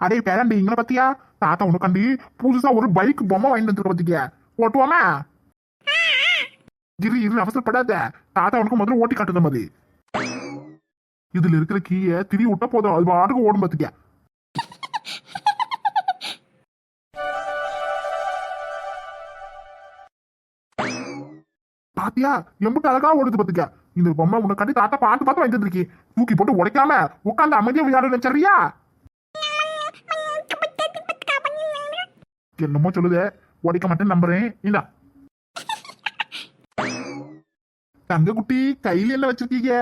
அதே பேரண்டி இங்களை பத்தியா? தாத்தா உனக்காண்டி புதுசா ஒரு பைக் பொம்மை வாங்கி வந்துருக்க பத்திக்க ஓட்டுவோமா? இரு இரு அவசரப்படாத. தாத்தா உனக்கு முதல்ல ஓட்டி காட்டுத மாதிரி இதுல இருக்கிற கீய திரி விட்டா போதும். அது பாட்டுக்கு ஓடும் பத்திக்க பாத்தியா? எம்பிட்டு அழகா ஓடுது பத்துக்க இந்த பொம்மை உனக்காண்டி தாத்தா பார்த்து பார்த்து வாங்கி தந்திருக்கேன் தூக்கி போட்டு உடைக்காம உட்காந்து அமைதியா விளையாட சரியா? என்னமோ சொல்லுத உடைக்க மாட்டேன் நம்புறேன். இந்தா. தங்க குட்டி கையில என்ன வச்சிருக்கீங்க?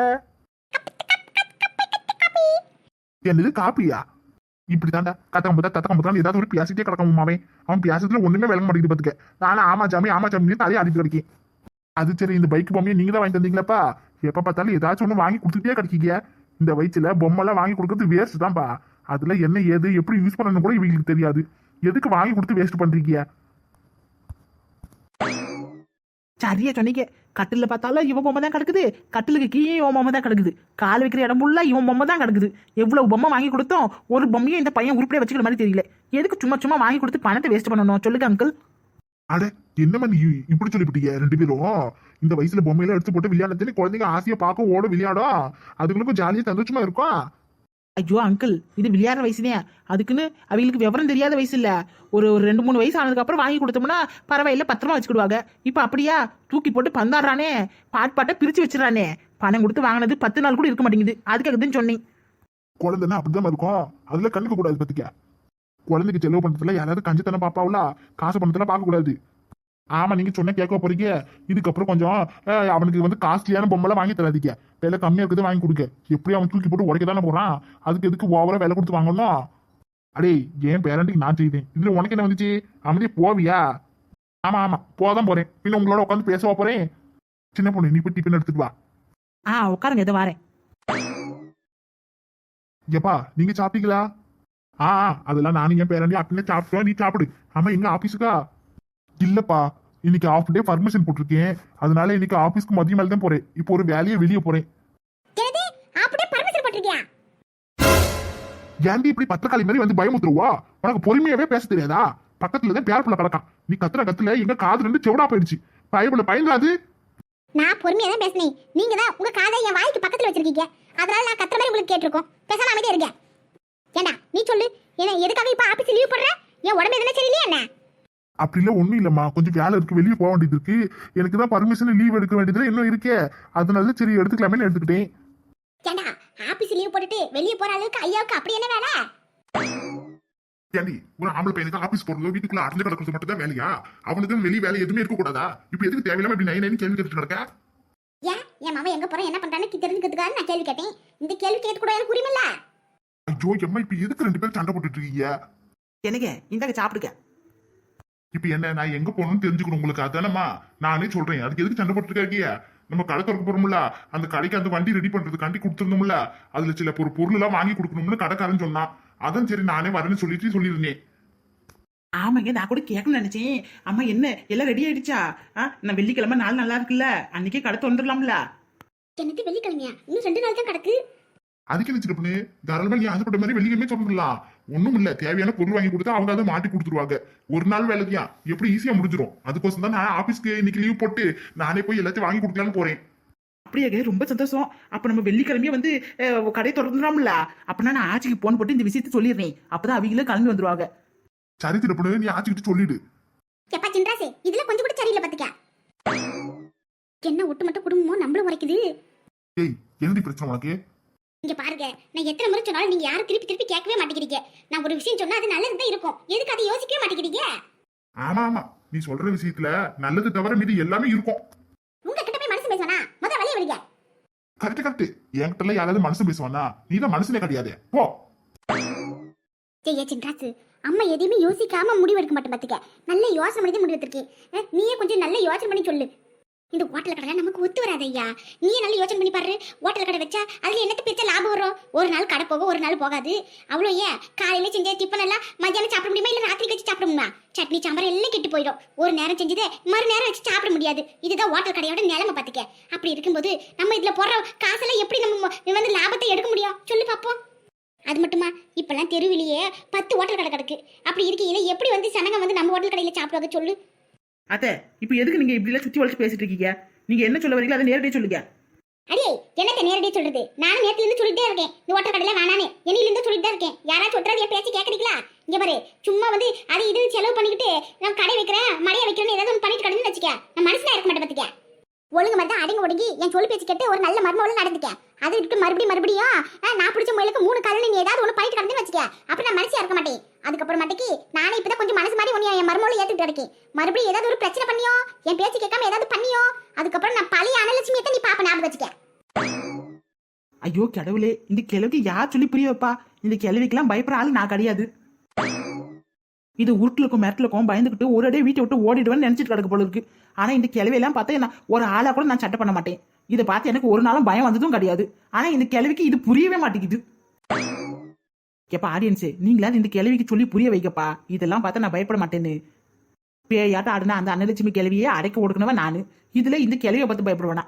என்னது காப்பியா? இப்படிதான்டா. கத்தகம் பார்த்தா தத்தகம் பார்த்தா ஏதாவது ஒரு பேசிட்டே கிடக்கும் அவன் அவன் பேசுறதுல ஒண்ணுமே விளங்க மாட்டேங்குது பாத்துக்க. நானும் ஆமா ஜாமி ஆமா ஜாமி தலையை அடித்து கிடைக்கேன் அது சரி இந்த பைக் பொம்மையை நீங்க தான் வாங்கி தந்தீங்களாப்பா? எப்ப பார்த்தாலும் ஏதாச்சும் ஒண்ணு வாங்கி கொடுத்துட்டே கிடைக்கீங்க. இந்த வயிற்றுல பொம்மைலாம் வாங்கி கொடுக்கறது வேஸ்ட் தான்ப்பா. அதுல என்ன ஏது எப்படி யூஸ் பண்ணணும் கூட இவங்களுக்கு தெரியாது. எதுக்கு வாங்கி கொடுத்து வேஸ்ட் பண்றீங்க? சரியா சொன்னீங்க. கட்டில பார்த்தாலும் இவன் பொம்மை தான் கிடக்குது. கட்டிலுக்கு கீழே இவன் பொம்மை தான் கிடக்குது. கால் வைக்கிற இடம் ஃபுல்லா இவன் பொம்மை தான் கிடக்குது. எவ்வளவு பொம்மை வாங்கி கொடுத்தோம் ஒரு பொம்மையை இந்த பையன் உருப்படியா வச்சுக்கிற மாதிரி தெரியல. எதுக்கு சும்மா சும்மா வாங்கி கொடுத்து பணத்தை வேஸ்ட் பண்ணணும்? சொல்லுங்க அங்கிள் அட என்னம்மா நீ இப்படி சொல்லிவிட்டீங்க? ரெண்டு பேரும். இந்த வயசுல பொம்மையெல்லாம் எடுத்து போட்டு விளையாடுறதுன்னு குழந்தைங்க ஆசையா பார்க்க ஓட விளையாடும். அதுங்களுக்கும் ஜாலியா சந்தோஷமா இருக்கும். ஐயோ அங்கிள் இது விளையாடுற வயசுனே. அதுக்குன்னு அவங்களுக்கு விவரம் தெரியாத வயசு இல்லை ஒரு ஒரு ரெண்டு மூணு வயசு ஆனதுக்கப்புறம் வாங்கி கொடுத்தோம்னா பரவாயில்ல பத்திரமா வச்சுக்கிடுவாங்க. இப்போ அப்படியா? தூக்கி போட்டு பந்தாடுறானே. பாட் பாட்டை பிரித்து வச்சிடறானே. பணம் கொடுத்து வாங்கினது பத்து நாள் கூட இருக்க மாட்டேங்குது. அதுக்காகதுன்னு சொன்னேன். குழந்தைன்னா அப்படிதான் இருக்கும். அதுல கண்டுக்க கூடாது பத்திக்க. குழந்தைக்கு செலவு பண்றதுல யாராவது கஞ்சித்தனம் பாப்பாவுல காசு பணத்துல பார்க்க கூடாது ஆமா நீங்க சொன்ன கேட்க போறீங்க. இதுக்கப்புறம் கொஞ்சம் அவனுக்கு வந்து காஸ்ட்லியான பொம்மைலாம் வாங்கி தராதீங்க. விலை கம்மியா இருக்குது வாங்கி கொடுங்க. எப்படி அவன் தூக்கி போட்டு உடைக்க தானே போறான். அதுக்கு எதுக்கு ஓவரா விலை கொடுத்து வாங்கணும் அடே ஏன் பேரண்ட்டுக்கு நான் செய்தேன்? இதுல உனக்கு என்ன வந்துச்சு? அமைதியே போவியா? ஆமா ஆமா போதான் போறேன். பின்ன உங்களோட உட்காந்து பேசவா போறேன்? சின்ன பொண்ணு நீ போய் டிஃபன் எடுத்துட்டு வா. ஆ உட்காருங்க இதை வரேன். ஏப்பா நீங்க சாப்பிட்டீங்களா? ஆ அதெல்லாம் நானும் என் பேரண்டி அப்படியே சாப்பிட்டோம். நீ சாப்பிடு. ஆமா எங்க ஆபீஸுக்கா இல்லப்பா இன்னைக்கு ஆஃப் டே பர்மிஷன் போட்டிருக்கேன். அதனால இன்னைக்கு ஆபீஸ்க்கு மதியம் மேல தான் போறேன். இப்போ ஒரு வேலையை வெளியே போறேன். ஏன்டி இப்படி பத்திரக்காளி மாதிரி வந்து பயமுத்துருவா உனக்கு பொறுமையாவே பேச தெரியாதா? பக்கத்துல தான் பேர் புள்ள கிடக்கான். நீ கத்துற கத்துல எங்க காது ரெண்டு செவடா போயிடுச்சு. பயப்புல பயந்தாது நான் பொறுமையா தான் பேசினேன். நீங்க தான் உங்க காதை என் வாய்க்கு பக்கத்துல வச்சிருக்கீங்க. அதனால நான் கத்துற மாதிரி உங்களுக்கு கேட்டிருக்கோம். பேசாம அமைதியா இருங்க. ஏண்டா நீ சொல்லு. என்ன எதுக்காக இப்ப ஆபீஸ் லீவ் போடுற? என் உடம்பு எதுனா சரியில்லையா என்ன? அப்படிலாம் ஒண்ணும் இல்லம்மா. கொஞ்சம் வேலை இருக்கு வெளியே போக வேண்டியது இருக்கு. எனக்கு தான் பர்மிஷன் லீவ் எடுக்க வேண்டியதுல இன்னும் இருக்கே. அதனால சரி எடுத்துக்கலாமேன்னு எடுத்துக்கிட்டேன். ஏண்டா ஆபீஸ் லீவ் போட்டுட்டு வெளியே போற அளவுக்கு ஐயாவுக்கு அப்படி என்ன வேலை? ஏண்டி ஒரு ஆம்பளை பையனுக்கு ஆபீஸ் போறதோ வீட்டுக்குள்ள அடைஞ்சு கிடக்கிறது மட்டும் தான் வேலையா? அவனுக்கு வெளிய வேலை எதுவுமே இருக்க கூடாதா? இப்ப எதுக்கு தேவையில்லாம இப்படி நைன் நைன் கேள்வி கேட்டு கிடக்க? ஏன்? என் மாமா எங்க போறேன்? என்ன பண்றான்னு தெரிஞ்சுக்கிறதுக்காக நான் கேள்வி கேட்டேன். இந்த கேள்வி கேட்க கூட எனக்கு உரிமை இல்ல. ஐயோ எம்மா இப்ப எதுக்கு ரெண்டு பேரும் சண்டை போட்டுட்டு இருக்கீங்க? என்னங்க இந்தாங்க சாப்பிடுங்க. இப்ப என்ன நான் எங்க போகணும்னு தெரிஞ்சுக்கணும் உங்களுக்கு? அதானம்மா நானே சொல்றேன். அதுக்கு எதுக்கு சண்டை போட்டுட்டு இருக்கீங்க நம்ம கடை திறக்க போறோம்ல அந்த கடைக்கு அந்த வண்டி ரெடி பண்றதுக்காண்டி கொடுத்துருந்தோம்ல அதுல சில ஒரு பொருள் எல்லாம் வாங்கி கொடுக்கணும்னு கடைக்காரன் சொன்னான். அதான் சரி நானே வரேன்னு சொல்லிட்டு சொல்லியிருந்தேன். ஆமாங்க நான் கூட கேட்கணும்னு நினைச்சேன். அம்மா என்ன எல்லாம் ரெடி ஆயிடுச்சா? ஆ நான் வெள்ளிக்கிழமை நாள் நல்லா இருக்குல்ல அன்னைக்கே கடை வந்துடலாம்ல எனக்கு வெள்ளிக்கிழமையா? இன்னும் ரெண்டு நாள் தான் கிடக்கு. அதுக்கு என்ன சின்ன தாராளமா நீ ஆசைப்பட்ட மாதிரி வெளியுமே சொல்லலாம் ஒண்ணும் இல்ல. தேவையான பொருள் வாங்கி கொடுத்தா அவங்க அதை மாட்டி கொடுத்துருவாங்க. ஒரு நாள் வேலைக்கு எப்படி ஈஸியா முடிஞ்சிரும். அதுக்கோசம் தான் நான் ஆபீஸ்க்கு இன்னைக்கு லீவ் போட்டு நானே போய் எல்லாத்தையும் வாங்கி கொடுக்கலான்னு போறேன். அப்படியே ரொம்ப சந்தோஷம். அப்ப நம்ம வெள்ளிக்கிழமையே வந்து அஹ், கடை திறந்துடலாம்ல? அப்படின்னா நான் ஆட்சிக்கு போன் போட்டு இந்த விஷயத்த சொல்லிடுறேன். அப்பதான் அவங்களும் கிளம்பி வந்துருவாங்க. சரி திருப்பணு நீ ஆச்சுக்கிட்டு சொல்லிடு. எப்பா சின்ராசு இதுல கொஞ்சம் கூட சரியில்லை பாத்துக்க. என்ன ஒட்டு மட்டும் குடும்பமும் நம்மளும் உரைக்குது ஏய் என்னடி பிரச்சனை உனக்கு? இங்க பாருங்க நான் எத்தனை முறை சொன்னாலும் நீங்க யாரும் திருப்பி திருப்பி கேட்கவே மாட்டேங்கிறீங்க. நான் ஒரு விஷயம் சொன்னா அது நல்லது தான் இருக்கும். எதுக்கு அதை யோசிக்கவே மாட்டேங்கிறீங்க? ஆமா ஆமா. நீ சொல்ற விஷயத்துல நல்லது தவிர மீதி எல்லாமே இருக்கும். உங்க கிட்ட போய் மனசு பேசுவானா? முத வழிய விடுங்க. கரெக்ட் கரெக்ட் என்கிட்ட யாராவது மனசு பேசுவானா? நீ தான் மனசுலே கிடையாது. போ. ஜெய சின்ராசு அம்மா எதையுமே யோசிக்காம முடிவு எடுக்க மாட்டேன் பாத்துக்க. நல்ல யோசனை பண்ணி தான் முடிவு எடுத்திருக்கேன் அஹ், நீயே கொஞ்சம் நல்ல யோசனை பண்ணி சொல்லு. இந்த ஹோட்டல் கடை நமக்கு ஒத்து வராது ஐயா நீ நல்லா யோசனை பண்ணி பாரு. ஹோட்டல் கடை வச்சா அதுல என்னத்த பிரிச்சா லாபம் வரும்? ஒரு நாள் கடை போக ஒரு நாள் போகாது. அவ்வளோ ஏன்? காலையில செஞ்ச டிஃபன் எல்லாம் மத்தியானம் சாப்பிட முடியுமா? இல்ல ராத்திரி வச்சு சாப்பிட முடியுமா? சட்னி சாம்பார் எல்லாம் கெட்டு போயிடும். ஒரு நேரம் செஞ்சதே மறு நேரம் வச்சு சாப்பிட முடியாது. இதுதான் ஹோட்டல் கடையோட நிலைமை பாத்துக்க. அப்படி இருக்கும்போது நம்ம இதுல போடுற காசெல்லாம் எப்படி நம்ம வந்து லாபத்தை எடுக்க முடியும்? சொல்லி பாப்போம். அது மட்டுமா? இப்பெல்லாம் தெருவிலேயே பத்து ஹோட்டல் கடை கிடக்கு. அப்படி இருக்கையில எப்படி வந்து சனங்க வந்து நம்ம ஹோட்டல் கடையில சாப்பிடுவாங்க? சொல்லு. அத்த இப்போ எதுக்கு நீங்க இப்படி எல்லாம் சுத்தி வளைச்சு பேசிட்டு இருக்கீங்க? நீங்க என்ன சொல்ல வரீங்களோ அதை நேரடியாக சொல்லுங்க. அடியே என்னத்த நேரடியா சொல்றது? நானும் நேத்துல இருந்து சொல்லிட்டே இருக்கேன். இந்த ஓட்டர் கடையில வேணானே என்னையில இருந்து சொல்லிட்டு தான் இருக்கேன். யாராச்சும் சொல்றது என் பேச்சு கேக்குறீங்களா? இங்க பாரு சும்மா வந்து அது இது செலவு பண்ணிக்கிட்டு நான் கடை வைக்கிறேன் மடியை வைக்கிறேன்னு ஏதாவது ஒன்று பண்ணிட்டு கிடந்து வச்சுக்க. நான் மனசுல இருக்க மாட்டேன் பாத்துக்க. ஒழுங்கு மாதிரி தான் அடங்கி ஒடுங்கி என் சொல்லி பேச்சு கேட்டு ஒரு நல்ல மர்மம் நடந்துக்க. அது விட்டு மறுபடியும் மறுபடியும். நான் பிடிச்ச முயலுக்கு மூணு காலில் நீ ஏதாவது ஒன்று பண்ணிட்டு கிடந்து வச்சுக்க அப்ப நான் மனசியா இருக்க மாட்டேன் அதுக்கப்புறம் மாட்டேக்கு நானே இப்பதான் கொஞ்சம் மனசு மாதிரி உன்னை என் மர்மோல ஏத்துட்டு இருக்கேன் மறுபடியும் ஏதாவது ஒரு பிரச்சனை பண்ணியோ? என் பேச்சு கேட்காம ஏதாவது பண்ணியோ? அதுக்கப்புறம் நான் பழைய அனலட்சுமியத்தை நீ பாப்ப ஞாபகம் வச்சுக்க. ஐயோ கடவுளே இந்த கிழவிக்கு யார் சொல்லி புரிய வைப்பா? இந்த கிழவிக்கெல்லாம் பயப்படுற ஆள் நான் கிடையாது. இது உருட்டுலக்கும் மிரட்டலுக்கும் பயந்துக்கிட்டு ஒரு அடையே வீட்டை விட்டு ஓடிடுவேன்னு நினைச்சிட்டு கிடக்கு போல இருக்கு. ஆனா இந்த கிழவியெல்லாம் பார்த்தா நான் ஒரு ஆளா கூட நான் சட்டை பண்ண மாட்டேன். இதை பார்த்து எனக்கு ஒரு நாளும் பயம் வந்ததும் கிடையாது. ஆனா இந்த கிழவிக்கு இது புரியவே மாட்டேங்குது. எப்ப ஆடியன்ஸு நீங்களாவது இந்த கிழவிக்கு சொல்லி புரிய வைக்கப்பா இதெல்லாம் பார்த்தா நான் பயப்பட மாட்டேன்னு. பேயாட்டம் ஆடுனா அந்த அன்னலட்சுமி கிழவியே அடைக்க ஒடுக்கணவன் நானு. இதுல இந்த கிழவியை பார்த்து பயப்படுவேனா?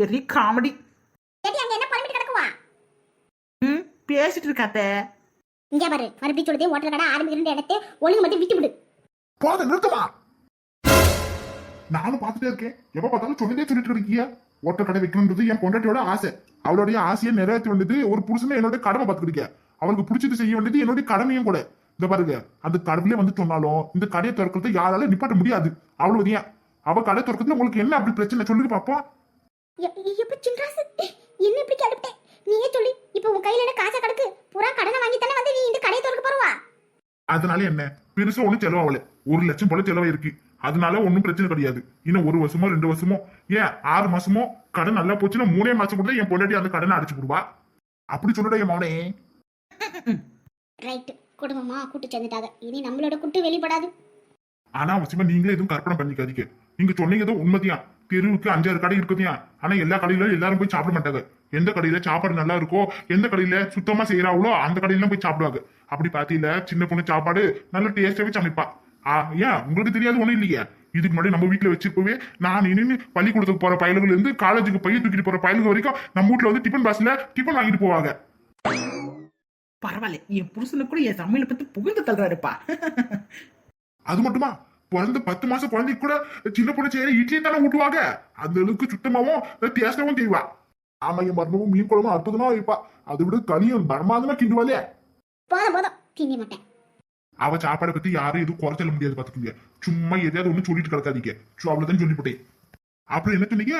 Very comedy. ம் பேசிட்டு இருக்காத்த இங்க பாரு மறுபடியும் சொல்லுதே ஹோட்டல் கடை ஆரம்பிக்கிற இடத்தை ஒழுங்கு மட்டும் விட்டு விடு. போத நிறுத்தமா? நானும் பார்த்துட்டே இருக்கேன். எப்ப பார்த்தாலும் சொல்லிட்டே சொல்லிட்டு இருக்கீங்க. ஓட்ட கடை வைக்கணுன்றது என் பொண்டாட்டியோட ஆசை. அவளுடைய ஆசையை நிறைவேற்ற வேண்டியது ஒரு புருஷனை என்னோட கடமை பார்த்துக்கிட்டீங்க அவளுக்கு பிடிச்சது செய்ய வேண்டியது என்னுடைய கடமையும் கூட. இந்த பாருங்க அந்த கடவுளே வந்து சொன்னாலும் இந்த கடையை திறக்கிறத யாரால நிப்பாட்ட முடியாது. அவ்வளவு ஏன் அவ கடை திறக்கிறதுல உங்களுக்கு என்ன அப்படி பிரச்சனை? எப்படி சின்ராசு? என்ன இப்படி கேட்டுட்டேன் நீயே சொல்லி. இப்போ உன் கையில என்ன காசா கிடக்கு பூரா கடனை வாங்கி தானே வந்து நீ இந்த கடையை திறக்க போறவா? அதனால என்ன? பெருசா ஒண்ணும் செலவாகல ஒரு லட்சம் போல செலவு இருக்கு அதனால ஒண்ணும் பிரச்சனை கிடையாது. இன்னும் ஒரு வருஷமோ ரெண்டு வருஷமோ ஏன் ஆறு மாசமோ கடன் நல்லா போச்சுன்னா மூணே மாசம் கூட என் பொண்டாட்டி அந்த கடனை அடிச்சு போடுவா? அப்படி சொல்லுடா என் மவனே ரைட் குடும்பமா கூட்டு சேர்ந்துட்டாங்க. இனி நம்மளோட குட்டு வெளிப்படாது. ஆனா அவசியமா நீங்களே எதுவும் கற்பனை பண்ணிக்காதீங்க. நீங்க சொன்னீங்க எதுவும் உண்மைதியா தெருவுக்கு அஞ்சாறு கடை இருக்குதியா? ஆனா எல்லா கடையில எல்லாரும் போய் சாப்பிட மாட்டாங்க. எந்த கடையில சாப்பாடு நல்லா இருக்கோ எந்த கடையில சுத்தமா செய்யறாங்களோ அந்த கடையில போய் சாப்பிடுவாங்க. அப்படி பாத்தீங்களா சின்ன பொண்ணு சாப்பாடு நல்ல டேஸ்டாவே சமைப்பா. ஆ, ஏன்? உங்களுக்கு தெரியாது ஒண்ணும் இல்லையே. இதுக்கு முன்னாடி நம்ம வீட்டுல வச்சிருக்கவே நான் இனிமே பள்ளிக்கூடத்துக்கு போற பயலுகள் இருந்து காலேஜுக்கு பையன் தூக்கிட்டு போற பயலுகள் வரைக்கும் நம்ம வீட்டுல வந்து டிஃபன் பாஸ்ல டிஃபன் வாங்கிட்டு போவாங்க. பரவாயில்ல என் புருஷனுக்கு கூட என் சமையலை பத்தி புகழ்ந்து தள்ளுறாருப்பா. அது மட்டுமா? பிறந்த பத்து மாசம் குழந்தைக்கு கூட சின்ன பொண்ணு செய்யற இட்லி தானே ஊட்டுவாங்க? அந்த அளவுக்கு சுத்தமாவும் டேஸ்டாவும் செய்வா. ஆமா என் மர்மமும் மீன் குழம்பும் அற்புதமா வைப்பா. அதை விட களியும் பிரமாதமா கிண்டுவாளே. போதும் போதும். திங்க மாட்டேன். அவ சாப்பாடை பத்தி யாரும் எதுவும் குறை சொல்ல முடியாது பாத்துக்கோங்க. சும்மா எதையாவது ஒண்ணு சொல்லிட்டு கிடக்காதீங்க. சோ அவ்வளவுதான் சொல்லிவிட்டேன். அப்புறம் என்ன சொன்னீங்க?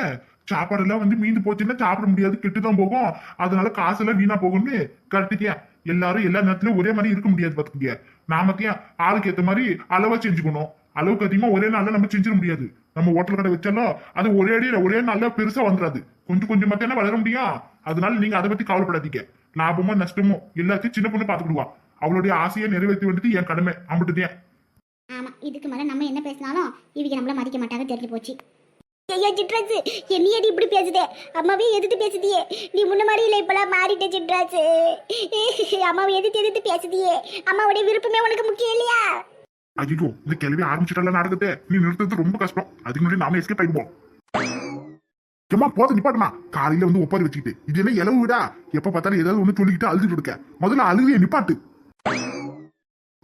சாப்பாடெல்லாம் வந்து மீந்து போச்சுன்னா சாப்பிட முடியாது கெட்டுதான் போகும். அதனால காசெல்லாம் வீணா போகும்னு கரெக்டுக்கியா எல்லாரும் எல்லா நேரத்துலயும் ஒரே மாதிரி இருக்க முடியாது பாத்துக்கங்க. நாமத்தியா ஆளுக்கு ஏத்த மாதிரி அளவா செஞ்சுக்கணும் அளவுக்கு அதிகமா ஒரே நாள்ல நம்ம செஞ்சிட முடியாது. நம்ம ஹோட்டல் கடை வச்சாலும் அது ஒரே அடியில ஒரே நாள்ல பெருசா வந்துடாது கொஞ்சம் கொஞ்சம் மட்டும் வளர முடியும். அதனால நீங்க அதை பத்தி கவலைப்படாதீங்க. லாபமோ நஷ்டமோ எல்லாத்தையும் சின்ன பொண்ணு பாத்துக்கிடுவா. அவளுடைய ஆசையை நிறைவேற்றி வேண்டியது என் கடமை. அம்பிட்டுதான். ஆமா இதுக்கு மேல நம்ம என்ன பேசினாலும் இவங்க நம்மள மதிக்க மாட்டாங்க தெரிஞ்சு போச்சு. ஐயா சிட்ராஜ் என்னையடி இப்படி பேசுதே? அம்மாவே எதிர்த்து பேசுதியே. நீ முன்ன மாதிரி இல்லை இப்பெல்லாம் மாறிட்ட சிட்ராஜ் அம்மாவை எதிர்த்து எதிர்த்து பேசுதியே. அம்மாவுடைய விருப்பமே உனக்கு முக்கியம் இல்லையா? ஐயோ இந்த கேள்வி ஆரம்பிச்சுட்டால நாடகத்தை? நீ நிறுத்துறது ரொம்ப கஷ்டம். அதுக்கு முன்னாடி நாம எஸ்கேப் ஆயிடுவோம். சும்மா போத நிப்பாட்டுமா. காலையில வந்து ஒப்பாரி வச்சுக்கிட்டு. இது என்ன இலவு விடா? எப்ப பார்த்தாலும் ஏதாவது ஒண்ணு சொல்லிக்கிட்டு அழுதுட்டு இருக்க. முதல்ல அழுகைய நிப்பாட்டு.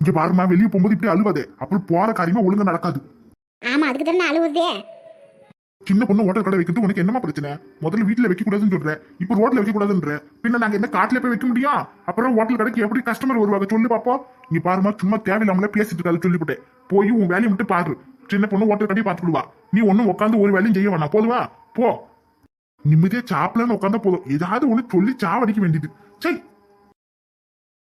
இங்க பாருமா வெளியே போகும்போது இப்படி அழுவாதே. அப்புறம் போற காரியமா ஒழுங்கா நடக்காது. ஆமா அதுக்கு தானே அழுவுதே. சின்ன பொண்ணு ஹோட்டல் கடை வைக்கிறது உனக்கு என்னமா பிரச்சனை? முதல்ல வீட்டுல வைக்க கூடாதுன்னு சொல்ற. இப்ப ரோட்ல வைக்க கூடாதுன்ற பின்ன நாங்க என்ன காட்டுல போய் வைக்க முடியும் அப்புறம் ஹோட்டல் கடைக்கு எப்படி கஸ்டமர் வருவாங்க சொல்லி பாப்போம். நீ பாருமா சும்மா தேவையில்லாமல பேசிட்டு இருக்காது சொல்லிவிட்டேன் போய் உன் வேலையை மட்டும் பாரு. சின்ன பொண்ணு ஹோட்டல் கடையை பார்த்துடுவா நீ ஒண்ணும் உட்காந்து ஒரு வேலையும் செய்ய வேணாம். போதுவா? போ. நிம்மதியா சாப்பிடலன்னு உட்காந்தா போதும். ஏதாவது ஒண்ணு சொல்லி சாவடிக்க வேண்டியது. சரி